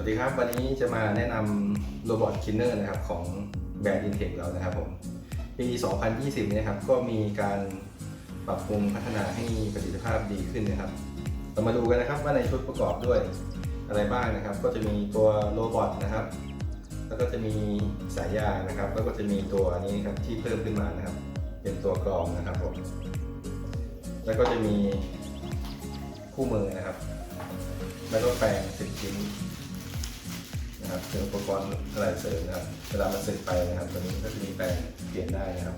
สวัสดีครับ วันนี้จะมาแนะนำโรบอทคินเนอร์นะครับของแบรนด์ Intech เรานะครับผมปี 2020นี้นะครับก็มีการปรับปรุงพัฒนาให้ประสิทธิภาพดีขึ้นนะครับ เรามาดูกันนะครับว่าในชุดประกอบด้วยอะไรบ้างนะครับ ก็จะมีตัวโรบอทนะครับ แล้วก็จะมีสายยางนะครับ แล้วก็จะมีตัวนี้ครับที่เพิ่มขึ้นมานะครับ เป็นตัวกรองนะครับผมแล้วก็จะมีคู่มือนะครับ แล้วก็แปรงสิบชิ้น นะครับเป็นอุปกรณ์อะไรเสริมนะครับเวลามันสึกไปนะครับตัวนี้ก็จะมีแปรงเปลี่ยนได้นะครับ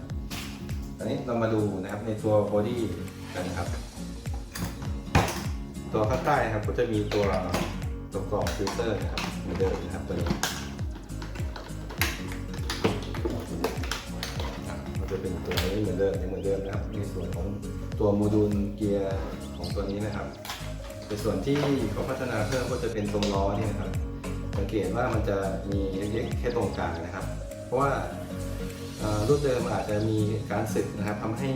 อันนี้เรามาดูนะครับในตัวบอดี้กันนะครับ ตัวข้างใต้นะครับก็จะมีตัวตัวกรองฟิลเตอร์นะครับเหมือนเดิมนะครับตัวนี้มันจะเป็นตัวนี้เหมือนเดิมยังเหมือนเดิมนะครับ ในส่วนของตัวโมดูลเกียร์ของตัวนี้นะครับในส่วนที่เขาพัฒนาเพิ่มก็จะเป็นตรงล้อนี่นะครับ สังเกตว่ามันจะมีเล็กๆแค่ตรงกลางนะครับ เพราะว่ารุ่นเดิมอาจจะมีการสึกนะครับทำให้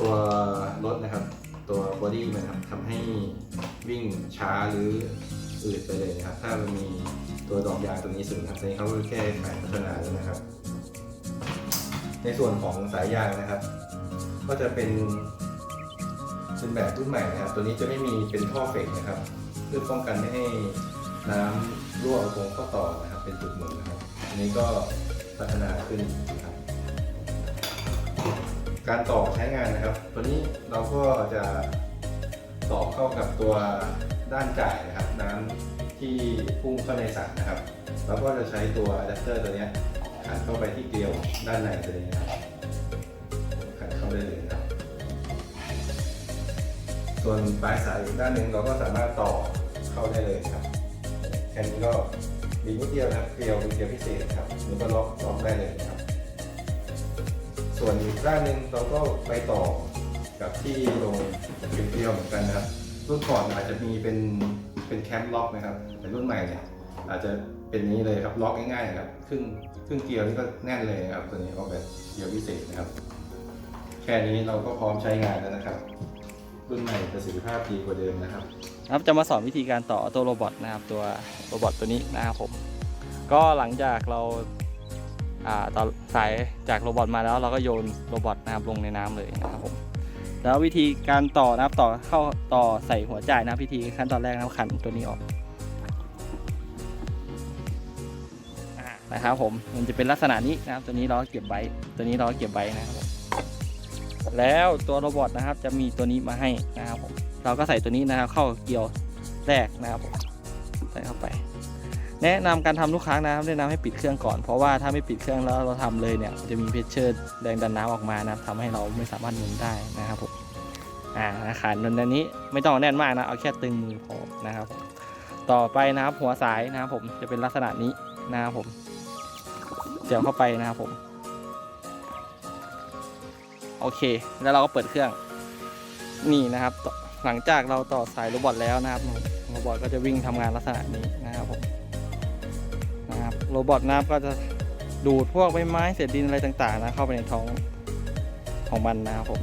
ตัวรถนะครับ ตัวบอดี้มันครับทำให้วิ่งช้าหรืออืดไปเลยนะครับ ถ้ามันมีตัวดอกยางตัวนี้สึกครับตอนนี้เขาก็แก้ไขพัฒนาแล้วนะครับ ในส่วนของสายยางนะครับ ก็จะเป็นเป็นแบบรุ่นใหม่นะครับ ตัวนี้จะไม่มีเป็นท่อเฟกนะครับ เพื่อป้องกันไม่ให้ น้ำรั่วตรงข้อต่อนะครับ เป็นจุดหมุนนะครับ อันนี้ก็พัฒนาขึ้นนะครับ การต่อใช้งานนะครับ ตัวนี้เราก็จะต่อเข้ากับตัวด้านจ่ายนะครับ น้ำที่พุ่งเข้าในสระนะครับเราก็จะใช้ตัวอะแดปเตอร์ตัวนี้ขันเข้าไปที่เกลียวด้านในตัวนี้นะครับขันเข้าได้เลยนะครับ ส่วนปลายสายอีกด้านหนึ่งเราก็สามารถต่อเข้าได้เลยครับ แค่นี้ก็มีนิดเดียวนะเกลียวเป็นเกลียวพิเศษครับมันก็ล็อกล็อกได้เลยครับ ส่วนอีกด้านหนึ่งเราก็ไปต่อกับที่ตรงเป็นเกลียวเหมือนกันนะครับรุ่นก่อนอาจจะมีเป็นเป็นแคมป์ล็อกนะครับ แต่รุ่นใหม่เนี่ยอาจจะเป็นนี้เลยครับล็อกง่ายๆครับครึ่งครึ่งเกลียวนี่ก็แน่นเลยครับตัวนี้ออกแบบเกลียวพิเศษนะครับ แค่นี้เราก็พร้อมใช้งานแล้วนะครับ รุ่นใหม่ประสิทธิภาพดีกว่าเดิมนะครับ ครับจะมาสอนวิธีการต่อตัวโรบอทนะครับ ตัวโรบอทตัวนี้นะครับผม ก็หลังจากเราต่อสายจากโรบอทมาแล้วเราก็โยนโรบอทนะครับลงในน้ำเลยนะครับผมแล้ววิธีการต่อนะครับต่อเข้าต่อใส่หัวจ่ายนะครับวิธีขั้นตอนแรกนะครับขันตัวนี้ออกนะครับผมมันจะเป็นลักษณะนี้นะครับตัวนี้เราเก็บไว้ตัวนี้เราเก็บไว้นะครับผม แล้วตัวโรบอทนะครับจะมีตัวนี้มาให้นะครับผมเราก็ใส่ตัวนี้นะครับเข้าเกียวแรกนะครับผมใส่เข้าไป แนะนำการทำทุกครั้งนะครับแนะนำให้ปิดเครื่องก่อนเพราะว่าถ้าไม่ปิดเครื่องแล้วเราทำเลยเนี่ยจะมีเพชเชอร์แรงดันน้ำออกมานะครับทำให้เราไม่สามารถหมุนได้นะครับผมอ่าขาดนนนี้ไม่ต้องแน่นมากนะเอาแค่ตึงมือพอนะครับ ต่อไปนะครับหัวสายนะครับผมจะเป็นลักษณะนี้นะครับผมเสียบเข้าไปนะครับผม โอเค แล้วเราก็เปิดเครื่อง นี่นะครับ หลังจากเราต่อสายโรบอทแล้วนะครับโรบอทก็จะวิ่งทำงานลักษณะนี้นะครับผมนะครับโรบอทนะครับก็จะดูดพวกใบไม้เศษดินอะไรต่างๆ นะเข้าไปในท้องของมันนะครับผม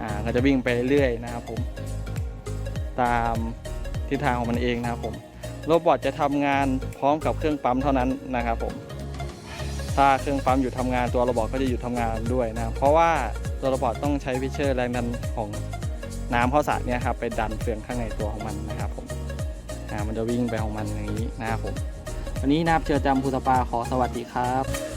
อ่าก็จะวิ่งไปเรื่อยๆนะครับผม ตามทิศทางของมันเองนะครับผมโรบอทจะทำงานพร้อมกับเครื่องปั๊มเท่านั้นนะครับผมถ้าเครื่องปั๊มหยุดทำงานตัวโรบอทก็จะหยุดทำงานด้วยนะ เพราะว่า ตัวโรบอทต้องใช้พิเชอร์แรงดันของน้ำข้อสระเนี่ยครับไปดันเฟืองข้างในตัวของมันนะครับผมอ่ามันจะวิ่งไปของมันอย่างนี้นะครับผมวันนี้นับเจอจำภูตปาขอสวัสดีครับ